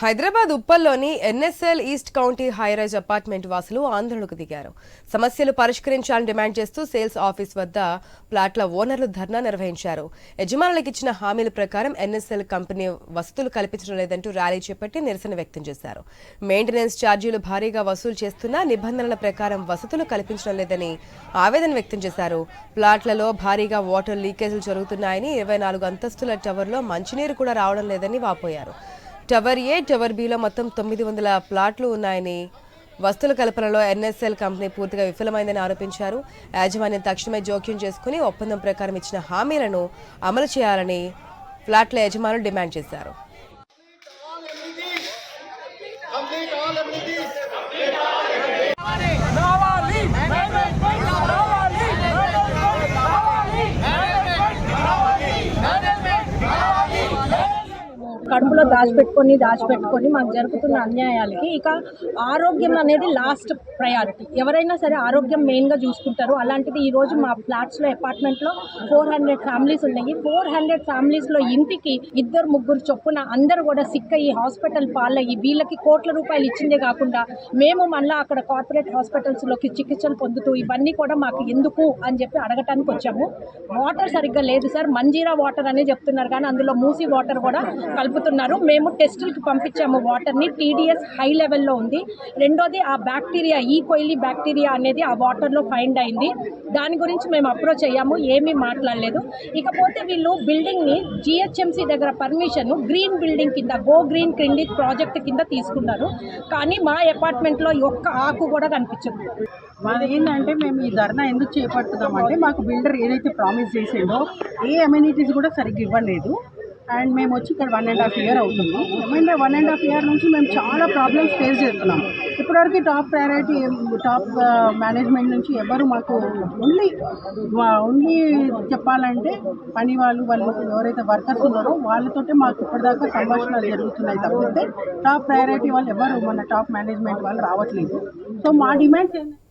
Hyderabad ఉప్పల్లోని NSL east county high rise apartment వాసులు ఆందోళనకు దిగారు. సమస్యలు పరిష్కరించాలని డిమాండ్ చేస్తూ సేల్స్ ఆఫీస్ వద్ద ప్లాట్ల ఓనర్లు ధర్నా నిర్వహించారు. యజమానులకు ఇచ్చిన హామీల ప్రకారం ఎన్ఎస్ఎల్ కంపెనీ వసతులు కల్పించడం లేదంటూ ర్యాలీ చేపట్టి నిరసన వ్యక్తం చేశారు. మెయింటెనెన్స్ ఛార్జీలు భారీగా వసూలు చేస్తున్నా నిబంధనల ప్రకారం వసతులు కల్పించడం లేదని ఆవేదన వ్యక్తం చేశారు. ప్లాట్లలో భారీగా వాటర్ లీకేజీలు జరుగుతున్నాయని ఇరవై నాలుగు అంతస్తుల టవర్లో మంచినీరు కూడా రావడం లేదని వాపోయారు. టవర్ ఏ టవర్ బిలో మొత్తం తొమ్మిది వందల ప్లాట్లు ఉన్నాయని వస్తువుల కల్పనలో ఎన్ఎస్ఎల్ కంపెనీ పూర్తిగా విఫలమైందని ఆరోపించారు. యాజమాన్యం తక్షణమే జోక్యం చేసుకుని ఒప్పందం ప్రకారం ఇచ్చిన హామీలను అమలు చేయాలని ఫ్లాట్ల యజమానులు డిమాండ్ చేశారు. కడుపులో దాచిపెట్టుకొని దాచిపెట్టుకొని మాకు జరుగుతున్న అన్యాయాలకి ఇక ఆరోగ్యం అనేది లాస్ట్ ప్రయారిటీ ఎవరైనా సరే ఆరోగ్యం మెయిన్గా చూసుకుంటారు. అలాంటిది ఈరోజు మా ఫ్లాట్స్లో అపార్ట్మెంట్లో ఫోర్ హండ్రెడ్ ఫ్యామిలీస్ ఉన్నాయి. ఫోర్ హండ్రెడ్ ఫ్యామిలీస్లో ఇంటికి ఇద్దరు ముగ్గురు చొప్పున అందరూ కూడా సిక్ అయ్యి హాస్పిటల్ పాలయ్యి వీళ్ళకి కోట్ల రూపాయలు ఇచ్చిందే కాకుండా మేము మళ్ళీ అక్కడ కార్పొరేట్ హాస్పిటల్స్లోకి చికిత్సలు పొందుతూ ఇవన్నీ కూడా మాకు ఎందుకు అని చెప్పి అడగటానికి వచ్చాము. వాటర్ సరిగ్గా లేదు సార్. మంజీరా వాటర్ అనే చెప్తున్నారు కానీ అందులో మూసి వాటర్ కూడా కలుపు కలుపుతున్నారు మేము టెస్టులకి పంపించాము. వాటర్ని టీడీఎస్ హై లెవెల్లో ఉంది. రెండోది ఆ బ్యాక్టీరియా ఈ కొయిలీ బ్యాక్టీరియా అనేది ఆ వాటర్లో ఫైండ్ అయింది. దాని గురించి మేము అప్రోచ్ అయ్యాము. ఏమీ మాట్లాడలేదు. ఇకపోతే వీళ్ళు బిల్డింగ్ని జిహెచ్ఎంసీ దగ్గర పర్మిషన్ గ్రీన్ బిల్డింగ్ కింద గో గ్రీన్ క్రిండి ప్రాజెక్ట్ కింద తీసుకున్నారు. కానీ మా అపార్ట్మెంట్లో ఒక్క ఆకు కూడా కనిపించదు. మాది ఏంటంటే మేము ఈ ధర్నా ఎందుకు చేపడుతున్నామంటే మాకు బిల్డర్ ఏదైతే ప్రామిస్ చేసిండో ఏ అమ్యూనిటీస్ కూడా సరిగ్గా ఇవ్వలేదు. అండ్ మేము వచ్చి ఇక్కడ వన్ అండ్ హాఫ్ ఇయర్ అవుతుంది. ఏమంటే వన్ అండ్ హాఫ్ ఇయర్ నుంచి మేము చాలా ప్రాబ్లమ్స్ ఫేస్ చేస్తున్నాం. ఇప్పటివరకు టాప్ ప్రయారిటీ టాప్ మేనేజ్మెంట్ నుంచి ఎవరు మాకు ఓన్లీ ఓన్లీ చెప్పాలంటే పని వాళ్ళు వాళ్ళు ఎవరైతే వర్కర్స్ ఉన్నారో వాళ్ళతోటే మాకు ఇప్పటిదాకా సంభాషణలు జరుగుతున్నాయి తప్పితే టాప్ ప్రయారిటీ వాళ్ళు ఎవరు మన టాప్ మేనేజ్మెంట్ వాళ్ళు రావట్లేదు. సో మా డిమాండ్స్ ఏంటంటే